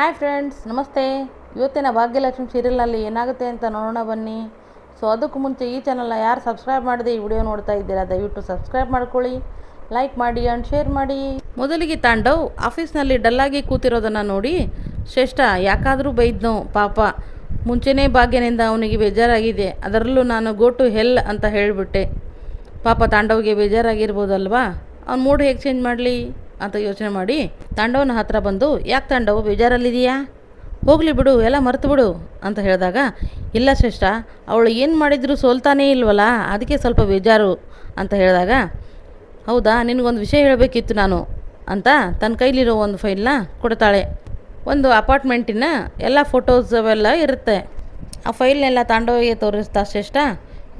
Hi friends, ನಮಸ್ತೆ. ಇವತ್ತಿನ ಭಾಗ್ಯಲಕ್ಷ್ಮಿ ಸೀರಿಯಲ್ನಲ್ಲಿ ಏನಾಗುತ್ತೆ ಅಂತ ನೋಡೋಣ ಬನ್ನಿ. ಸೊ ಅದಕ್ಕೂ ಮುಂಚೆ ಈ ಚಾನಲ್ನ ಯಾರು ಸಬ್ಸ್ಕ್ರೈಬ್ ಮಾಡಿದೆ ಈ ವಿಡಿಯೋ ನೋಡ್ತಾ ಇದ್ದೀರಾ, ದಯವಿಟ್ಟು ಸಬ್ಸ್ಕ್ರೈಬ್ ಮಾಡ್ಕೊಳ್ಳಿ ಲೈಕ್ ಮಾಡಿ ಆ್ಯಂಡ್ ಶೇರ್ ಮಾಡಿ. ಮೊದಲಿಗೆ ತಾಂಡವ್ ಆಫೀಸ್ನಲ್ಲಿ ಡಲ್ಲಾಗಿ ಕೂತಿರೋದನ್ನು ನೋಡಿ ಶ್ರೇಷ್ಠ ಯಾಕಾದರೂ ಬೈದ್ನೋ, ಪಾಪ. ಮುಂಚೆನೇ ಭಾಗ್ಯನಿಂದ ಅವನಿಗೆ ಬೇಜಾರಾಗಿದೆ. ಅದರಲ್ಲೂ ನಾನು ಗೋ ಟು ಹೆಲ್ ಅಂತ ಹೇಳಿಬಿಟ್ಟೆ. ಪಾಪ ತಾಂಡವ್ಗೆ ಬೇಜಾರಾಗಿರ್ಬೋದಲ್ವಾ? ಅವ್ನು ಮೂಡ್ ಹೇಗೆ ಚೇಂಜ್ ಮಾಡಲಿ? ಅಂತ ಯೋಚನೆ ಮಾಡಿ ತಾಂಡವನ ಹತ್ರ ಬಂದು, ಯಾಕೆ ತಾಂಡವು ಬೇಜಾರಲ್ಲಿದೆಯಾ? ಹೋಗಲಿ ಬಿಡು, ಎಲ್ಲ ಮರೆತು ಬಿಡು ಅಂತ ಹೇಳಿದಾಗ, ಇಲ್ಲ ಶ್ರೇಷ್ಠ, ಅವಳು ಏನು ಮಾಡಿದರೂ ಸೋಲ್ತಾನೇ ಇಲ್ವಲ್ಲ, ಅದಕ್ಕೆ ಸ್ವಲ್ಪ ಬೇಜಾರು ಅಂತ ಹೇಳಿದಾಗ, ಹೌದಾ, ನಿನಗೊಂದು ವಿಷಯ ಹೇಳಬೇಕಿತ್ತು ನಾನು ಅಂತ ತನ್ನ ಕೈಲಿರೋ ಒಂದು ಫೈಲ್ನ ಕೊಡ್ತಾಳೆ. ಒಂದು ಅಪಾರ್ಟ್ಮೆಂಟಿನ ಎಲ್ಲ ಫೋಟೋಸ್ ಅವೆಲ್ಲ ಇರುತ್ತೆ. ಆ ಫೈಲ್ನೆಲ್ಲ ತಾಂಡವಿಗೆ ತೋರಿಸ್ತಾ, ಶ್ರೇಷ್ಠ,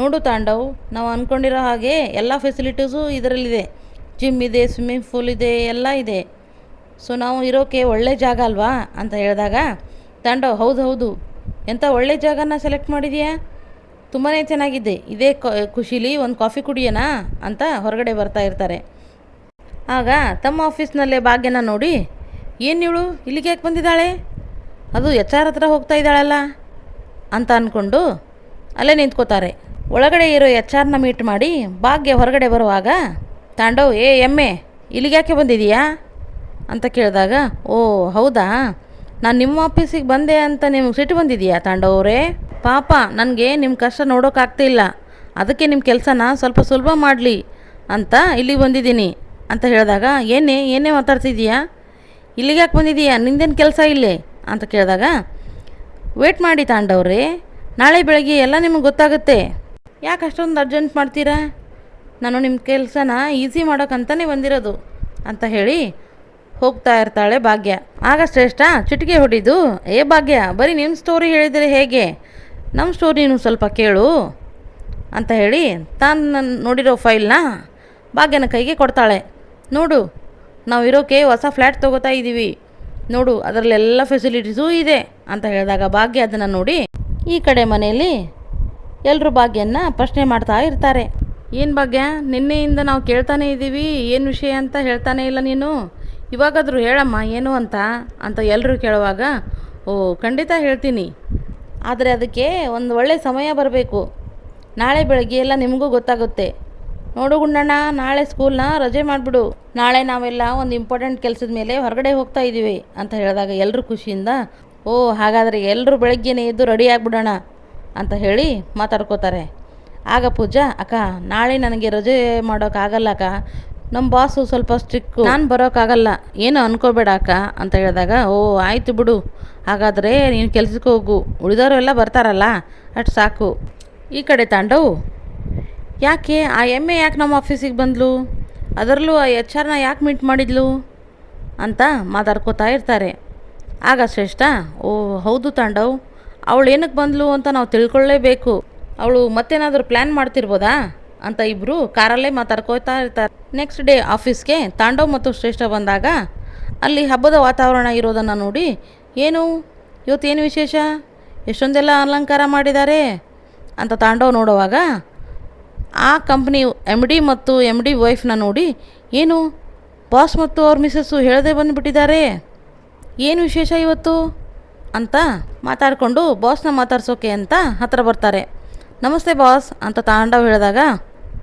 ನೋಡು ತಾಂಡವ್, ನಾವು ಅಂದ್ಕೊಂಡಿರೋ ಹಾಗೆ ಎಲ್ಲ ಫೆಸಿಲಿಟೀಸು ಇದರಲ್ಲಿದೆ. ಜಿಮ್ ಇದೆ ಸ್ವಿಮ್ಮಿಂಗ್ ಫೂಲ್ ಇದೆ, ಎಲ್ಲ ಇದೆ. ಸೊ ನಾವು ಇರೋಕೆ ಒಳ್ಳೆ ಜಾಗ ಅಲ್ವಾ ಅಂತ ಹೇಳಿದಾಗ, ತಂಡೋ, ಹೌದು ಹೌದು. ಎಂಥ ಒಳ್ಳೆ ಜಾಗನ ಸೆಲೆಕ್ಟ್ ಮಾಡಿದೀಯಾ? ತುಂಬಾ ಚೆನ್ನಾಗಿದೆ. ಇದೇ ಖುಷಿಲಿ ಒಂದು ಕಾಫಿ ಕುಡಿಯೋಣ ಅಂತ ಹೊರಗಡೆ ಬರ್ತಾ ಇರ್ತಾರೆ. ಆಗ ತಮ್ಮ ಆಫೀಸ್ನಲ್ಲೇ ಭಾಗ್ಯನ ನೋಡಿ, ಏನು ಇವಳು? ಇಲ್ಲಿಗೆ ಯಾಕೆ ಬಂದಿದ್ದಾಳೆ? ಅದು ಎಚ್ ಆರ್ ಹತ್ರ ಹೋಗ್ತಾ ಇದ್ದಾಳಲ್ಲ ಅಂತ ಅಂದ್ಕೊಂಡು ಅಲ್ಲೇ ನಿಂತ್ಕೋತಾರೆ. ಒಳಗಡೆ ಇರೋ ಎಚ್ ಆರ್ನ ಮೀಟ್ ಮಾಡಿ ಭಾಗ್ಯ ಹೊರಗಡೆ ಬರುವಾಗ ತಾಂಡವ್, ಏ, ಎಮ್ಮೆ, ಇಲ್ಲಿಗೆ ಯಾಕೆ ಬಂದಿದೀಯಾ? ಅಂತ ಕೇಳಿದಾಗ, ಓ, ಹೌದಾ? ನಾನು ನಿಮ್ಮ ಆಫೀಸಿಗೆ ಬಂದೆ ಅಂತ ನಿಮ್ಗೆ ಸಿಟ್ಟು ಬಂದಿದೆಯಾ ತಾಂಡವರೇ ಪಾಪ, ನನಗೆ ನಿಮ್ಮ ಕಷ್ಟ ನೋಡೋಕ್ಕಾಗ್ತಿಲ್ಲ ಅದಕ್ಕೆ ನಿಮ್ಮ ಕೆಲಸನ ಸ್ವಲ್ಪ ಸುಲಭ ಮಾಡಲಿ ಅಂತ ಇಲ್ಲಿಗೆ ಬಂದಿದ್ದೀನಿ. ಅಂತ ಹೇಳಿದಾಗ ಏನೇ ಏನೇ ಮಾತಾಡ್ತಿದ್ದೀಯಾ ಇಲ್ಲಿಗೆ ಯಾಕೆ ಬಂದಿದ್ದೀಯಾ ನಿಂದೇನು ಕೆಲಸ ಇಲ್ಲೇ? ಅಂತ ಕೇಳಿದಾಗ, ವೇಟ್ ಮಾಡಿ ತಾಂಡವ್ರೆ ನಾಳೆ ಬೆಳಗ್ಗೆ ಎಲ್ಲ ನಿಮಗೆ ಗೊತ್ತಾಗುತ್ತೆ. ಯಾಕೆ ಅಷ್ಟೊಂದು ಅರ್ಜೆಂಟ್ ಮಾಡ್ತೀರಾ? ನಾನು ನಿಮ್ಮ ಕೆಲಸನ ಈಸಿ ಮಾಡೋಕ್ಕಂತಲೇ ಬಂದಿರೋದು ಅಂತ ಹೇಳಿ ಹೋಗ್ತಾ ಇರ್ತಾಳೆ ಭಾಗ್ಯ. ಆಗ ಶ್ರೇಷ್ಠ, ಚಿಟಿಕೆ ಹೊಡಿದು, ಏ ಭಾಗ್ಯ, ಬರೀ ನಿಮ್ಮ ಸ್ಟೋರಿ ಹೇಳಿದರೆ ಹೇಗೆ? ನಮ್ಮ ಸ್ಟೋರಿನೂ ಸ್ವಲ್ಪ ಕೇಳು ಅಂತ ಹೇಳಿ ತಾನು ನನ್ನ ನೋಡಿರೋ ಫೈಲ್ನ ಭಾಗ್ಯನ ಕೈಗೆ ಕೊಡ್ತಾಳೆ. ನೋಡು, ನಾವು ಇರೋಕೆ ಹೊಸ ಫ್ಲ್ಯಾಟ್ ತೊಗೋತಾ ಇದ್ದೀವಿ ನೋಡು, ಅದರಲ್ಲೆಲ್ಲ ಫೆಸಿಲಿಟೀಸೂ ಇದೆ ಅಂತ ಹೇಳಿದಾಗ ಭಾಗ್ಯ ಅದನ್ನು ನೋಡಿ ಈ ಕಡೆ ಮನೆಯಲ್ಲಿ ಎಲ್ಲರೂ ಭಾಗ್ಯನ ಪ್ರಶ್ನೆ ಮಾಡ್ತಾ ಇರ್ತಾರೆ. ಏನು ಭಾಗ್ಯ? ನಿನ್ನೆಯಿಂದ ನಾವು ಕೇಳ್ತಾನೆ ಇದ್ದೀವಿ, ಏನು ವಿಷಯ ಅಂತ ಹೇಳ್ತಾನೆ ಇಲ್ಲ ನೀನು? ಇವಾಗಾದರೂ ಹೇಳಮ್ಮ, ಏನು ಅಂತ? ಅಂತ ಎಲ್ಲರೂ ಕೇಳುವಾಗ, ಓ, ಖಂಡಿತ ಹೇಳ್ತೀನಿ. ಆದರೆ ಅದಕ್ಕೆ ಒಂದು ಒಳ್ಳೆಯ ಸಮಯ ಬರಬೇಕು. ನಾಳೆ ಬೆಳಗ್ಗೆ ಎಲ್ಲ ನಿಮಗೂ ಗೊತ್ತಾಗುತ್ತೆ. ನೋಡು ಗುಂಡಣ್ಣ, ನಾಳೆ ಸ್ಕೂಲ್ನ ರಜೆ ಮಾಡಿಬಿಡು. ನಾಳೆ ನಾವೆಲ್ಲ ಒಂದು ಇಂಪಾರ್ಟೆಂಟ್ ಕೆಲಸದ ಮೇಲೆ ಹೊರಗಡೆ ಹೋಗ್ತಾ ಇದ್ದೀವಿ ಅಂತ ಹೇಳಿದಾಗ ಎಲ್ಲರೂ ಖುಷಿಯಿಂದ, ಓ, ಹಾಗಾದರೆ ಎಲ್ಲರೂ ಬೆಳಗ್ಗೆನೇ ಎದ್ದು ರೆಡಿ ಆಗಿಬಿಡೋಣ ಅಂತ ಹೇಳಿ ಮಾತಾಡ್ಕೋತಾರೆ. ಆಗ ಪೂಜಾ, ಅಕ್ಕ, ನಾಳೆ ನನಗೆ ರಜೆ ಮಾಡೋಕ್ಕಾಗಲ್ಲ, ಅಕ್ಕ. ನಮ್ಮ ಬಾಸು ಸ್ವಲ್ಪ ಸ್ಟ್ರಿಕ್ಕು ನಾನು ಬರೋಕ್ಕಾಗಲ್ಲ. ಏನು ಅನ್ಕೋಬೇಡ, ಅಕ್ಕ, ಅಂತ ಹೇಳಿದಾಗ, ಓ, ಆಯಿತು ಬಿಡು. ಹಾಗಾದರೆ ನೀನು ಕೆಲಸಕ್ಕೆ ಹೋಗು. ಉಳಿದವರು ಎಲ್ಲ ಬರ್ತಾರಲ್ಲ, ಅಷ್ಟು ಸಾಕು. ಈ ಕಡೆ ತಾಂಡವು, ಯಾಕೆ? ಆ ಎಮ್ಮೆ ಯಾಕೆ ನಮ್ಮ ಆಫೀಸಿಗೆ ಬಂದಳು ಅದರಲ್ಲೂ ಆ ಎಚ್ ಆರ್ನ ಯಾಕೆ ಮೀಟ್ ಮಾಡಿದ್ಲು? ಅಂತ ಮಾತಾಡ್ಕೋತಾ ಇರ್ತಾರೆ. ಆಗ ಶ್ರೇಷ್ಠ, ಓ, ಹೌದು ತಾಂಡವ್. ಅವಳು ಏನಕ್ಕೆ ಬಂದಳು ಅಂತ ನಾವು ತಿಳ್ಕೊಳ್ಳೇಬೇಕು ಅವಳು ಮತ್ತೇನಾದರೂ ಪ್ಲ್ಯಾನ್ ಮಾಡ್ತಿರ್ಬೋದಾ? ಅಂತ ಇಬ್ಬರು ಕಾರಲ್ಲೇ ಮಾತಾಡ್ಕೋತಾ ಇರ್ತಾರೆ. ನೆಕ್ಸ್ಟ್ ಡೇ ಆಫೀಸ್ಗೆ ತಾಂಡವ್ ಮತ್ತು ಶ್ರೇಷ್ಠ ಬಂದಾಗ ಅಲ್ಲಿ ಹಬ್ಬದ ವಾತಾವರಣ ಇರೋದನ್ನು ನೋಡಿ, ಏನು? ಇವತ್ತೇನು ವಿಶೇಷ? ಎಷ್ಟೊಂದೆಲ್ಲ ಅಲಂಕಾರ ಮಾಡಿದ್ದಾರೆ ಅಂತ ತಾಂಡವ್ ನೋಡುವಾಗ ಆ ಕಂಪ್ನಿ ಎಂ ಡಿ ಮತ್ತು ಎಂ ಡಿ ವೈಫ್ನ ನೋಡಿ, ಏನು? ಬಾಸ್ ಮತ್ತು ಅವ್ರ ಮಿಸಸ್ಸು ಹೇಳದೆ ಬಂದುಬಿಟ್ಟಿದ್ದಾರೆ. ಏನು ವಿಶೇಷ ಇವತ್ತು? ಅಂತ ಮಾತಾಡಿಕೊಂಡು ಬಾಸ್ನ ಮಾತಾಡ್ಸೋಕೆ ಅಂತ ಹತ್ತಿರ ಬರ್ತಾರೆ. ನಮಸ್ತೆ ಬಾಸ್ ಅಂತ ತಾಂಡವ್ ಹೇಳಿದಾಗ,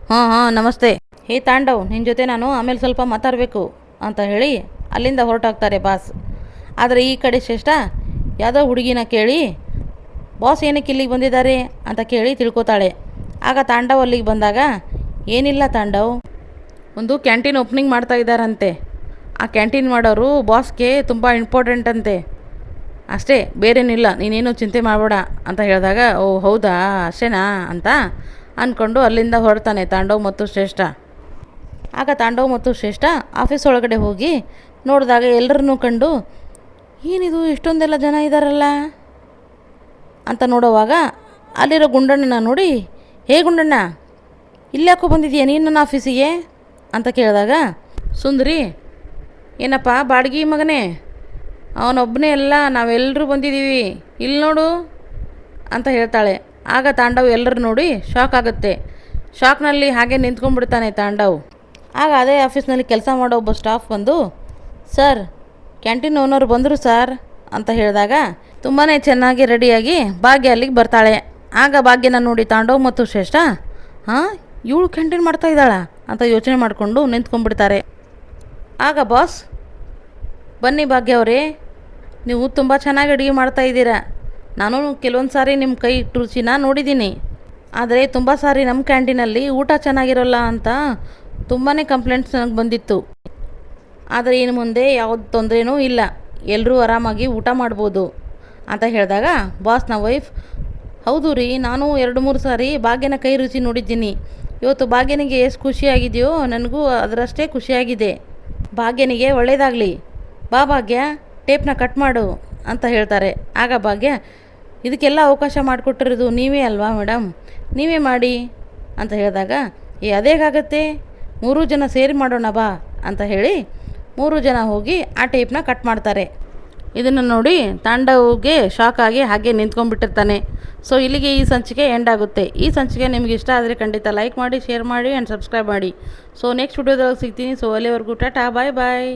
ಹಾಂ ಹಾಂ, ನಮಸ್ತೆ. ಹೇ ತಾಂಡವ್ ನಿನ್ನ ಜೊತೆ ನಾನು ಆಮೇಲೆ ಸ್ವಲ್ಪ ಮಾತಾಡಬೇಕು ಅಂತ ಹೇಳಿ ಅಲ್ಲಿಂದ ಹೊರಟಾಗ್ತಾರೆ ಬಾಸ್. ಆದರೆ ಈ ಕಡೆ ಶ್ರೇಷ್ಠ, ಯಾವುದೋ ಹುಡುಗಿನ ಕೇಳಿ, ಬಾಸ್ ಏನಕ್ಕೆ ಇಲ್ಲಿಗೆ ಬಂದಿದ್ದಾರೆ? ಅಂತ ಕೇಳಿ ತಿಳ್ಕೊತಾಳೆ. ಆಗ ತಾಂಡವ್ ಅಲ್ಲಿಗೆ ಬಂದಾಗ, ಏನಿಲ್ಲ ತಾಂಡವ್, ಒಂದು ಕ್ಯಾಂಟೀನ್ ಓಪನಿಂಗ್ ಮಾಡ್ತಾ ಇದ್ದಾರಂತೆ. ಆ ಕ್ಯಾಂಟೀನ್ ಮಾಡೋರು ಬಾಸ್ಗೆ ತುಂಬ ಇಂಪಾರ್ಟೆಂಟ್ ಅಂತೆ. ಅಷ್ಟೇ, ಬೇರೇನಿಲ್ಲ, ನೀನೇನು ಚಿಂತೆ ಮಾಡಬೇಡ ಅಂತ ಹೇಳಿದಾಗ, ಓ, ಹೌದಾ, ಅಷ್ಟೇನಾ ಅಂತ ಅಂದ್ಕೊಂಡು ಅಲ್ಲಿಂದ ಹೊರಡ್ತಾನೆ ತಾಂಡವ್ ಮತ್ತು ಶ್ರೇಷ್ಠ. ಆಗ ತಾಂಡವ್ ಮತ್ತು ಶ್ರೇಷ್ಠ ಆಫೀಸ್ ಒಳಗಡೆ ಹೋಗಿ ನೋಡಿದಾಗ ಎಲ್ಲರನ್ನೂ ಕಂಡು, ಏನಿದು, ಇಷ್ಟೊಂದೆಲ್ಲ ಜನ ಇದ್ದಾರಲ್ಲ ಅಂತ ನೋಡೋವಾಗ ಅಲ್ಲಿರೋ ಗುಂಡಣ್ಣನ ನೋಡಿ, ಹೇ ಗುಂಡಣ್ಣ ಇಲ್ಲ್ಯಾಕೋ ಬಂದಿದೆಯಾ ನೀನು ನನ್ನ ಆಫೀಸಿಗೆ? ಅಂತ ಕೇಳಿದಾಗ, ಸುಂದ್ರಿ, ಏನಪ್ಪ, ಬಾಡ್ಗಿ ಮಗನೇ ಅವನೊಬ್ಬನೇ ಎಲ್ಲ ನಾವೆಲ್ಲರೂ ಬಂದಿದ್ದೀವಿ. ಇಲ್ಲಿ ನೋಡು ಅಂತ ಹೇಳ್ತಾಳೆ. ಆಗ ತಾಂಡವ್ ಎಲ್ಲರೂ ನೋಡಿ ಶಾಕ್ ಆಗುತ್ತೆ. ಶಾಕ್ನಲ್ಲಿ ಹಾಗೆ ನಿಂತ್ಕೊಂಡ್ಬಿಡ್ತಾನೆ ತಾಂಡವ್. ಆಗ ಅದೇ ಆಫೀಸ್ನಲ್ಲಿ ಕೆಲಸ ಮಾಡೋ ಒಬ್ಬ ಸ್ಟಾಫ್ ಬಂದು, ಸರ್ ಕ್ಯಾಂಟೀನ್ ಓನರ್ ಬಂದರು ಸರ್ ಅಂತ ಹೇಳಿದಾಗ ತುಂಬಾ ಚೆನ್ನಾಗಿ ರೆಡಿಯಾಗಿ ಭಾಗ್ಯ ಅಲ್ಲಿಗೆ ಬರ್ತಾಳೆ. ಆಗ ಭಾಗ್ಯನ ನೋಡಿ ತಾಂಡವ್ ಮತ್ತು ಶ್ರೇಷ್ಠ, ಹಾಂ, ಇವಳು ಕ್ಯಾಂಟೀನ್ ಮಾಡ್ತಾ ಇದ್ದಾಳ ಅಂತ ಯೋಚನೆ ಮಾಡಿಕೊಂಡು ನಿಂತ್ಕೊಂಡ್ಬಿಡ್ತಾರೆ. ಆಗ ಬಾಸ್ ಬನ್ನಿ ಭಾಗ್ಯ ಅವರೇ ನೀವು ತುಂಬ ಚೆನ್ನಾಗಿ ಅಡುಗೆ ಮಾಡ್ತಾ ಇದ್ದೀರಾ? ನಾನು ಕೆಲವೊಂದು ಸಾರಿ ನಿಮ್ಮ ಕೈ ರುಚಿನ ನೋಡಿದ್ದೀನಿ. ಆದರೆ ತುಂಬ ಸಾರಿ ನಮ್ಮ ಕ್ಯಾಂಟೀನಲ್ಲಿ ಊಟ ಚೆನ್ನಾಗಿರೋಲ್ಲ ಅಂತ ತುಂಬಾ ಕಂಪ್ಲೇಂಟ್ಸ್ ನನಗೆ ಬಂದಿತ್ತು. ಆದರೆ ಇನ್ನು ಮುಂದೆ ಯಾವುದು ತೊಂದರೆನೂ ಇಲ್ಲ. ಎಲ್ಲರೂ ಆರಾಮಾಗಿ ಊಟ ಮಾಡ್ಬೋದು ಅಂತ ಹೇಳಿದಾಗ ಬಾಸ್ನ ವೈಫ್, ಹೌದು ರೀ, ನಾನು ಎರಡು ಮೂರು ಸಾರಿ ಭಾಗ್ಯನ ಕೈ ರುಚಿ ನೋಡಿದ್ದೀನಿ. ಇವತ್ತು ಭಾಗ್ಯನಿಗೆ ಎಷ್ಟು ಖುಷಿಯಾಗಿದೆಯೋ, ನನಗೂ ಅದರಷ್ಟೇ ಖುಷಿಯಾಗಿದೆ. ಭಾಗ್ಯನಿಗೆ ಒಳ್ಳೆಯದಾಗಲಿ ಬಾ ಭಾಗ್ಯ ಟೇಪ್ನ ಕಟ್ ಮಾಡು ಅಂತ ಹೇಳ್ತಾರೆ. ಆಗ ಭಾಗ್ಯ, ಇದಕ್ಕೆಲ್ಲ ಅವಕಾಶ ಮಾಡಿಕೊಟ್ಟಿರೋದು ನೀವೇ ಅಲ್ವಾ ಮೇಡಮ್ ನೀವೇ ಮಾಡಿ ಅಂತ ಹೇಳಿದಾಗ, ಏ, ಅದೇಗಾಗತ್ತೆ? ಮೂರು ಜನ ಸೇರಿ ಮಾಡೋಣ ಬಾ ಅಂತ ಹೇಳಿ ಮೂರು ಜನ ಹೋಗಿ ಆ ಟೇಪ್ನ ಕಟ್ ಮಾಡ್ತಾರೆ. ಇದನ್ನು ನೋಡಿ ತಾಂಡವ್ಗೆ ಶಾಕ್ ಆಗಿ ಹಾಗೆ ನಿಂತ್ಕೊಂಡ್ಬಿಟ್ಟಿರ್ತಾನೆ. ಸೊ ಇಲ್ಲಿಗೆ ಈ ಸಂಚಿಕೆ ಎಂಡ್ ಆಗುತ್ತೆ. ಈ ಸಂಚಿಕೆ ನಿಮ್ಗೆ ಇಷ್ಟ ಆದರೆ ಖಂಡಿತ ಲೈಕ್ ಮಾಡಿ ಶೇರ್ ಮಾಡಿ ಆ್ಯಂಡ್ ಸಬ್ಸ್ಕ್ರೈಬ್ ಮಾಡಿ. ಸೊ ನೆಕ್ಸ್ಟ್ ವಿಡಿಯೋದೊಳಗೆ ಸಿಗ್ತೀನಿ. ಸೊ ಅಲ್ಲಿವರೆಗೂ ಟಾಟಾ ಬಾಯ್ ಬಾಯ್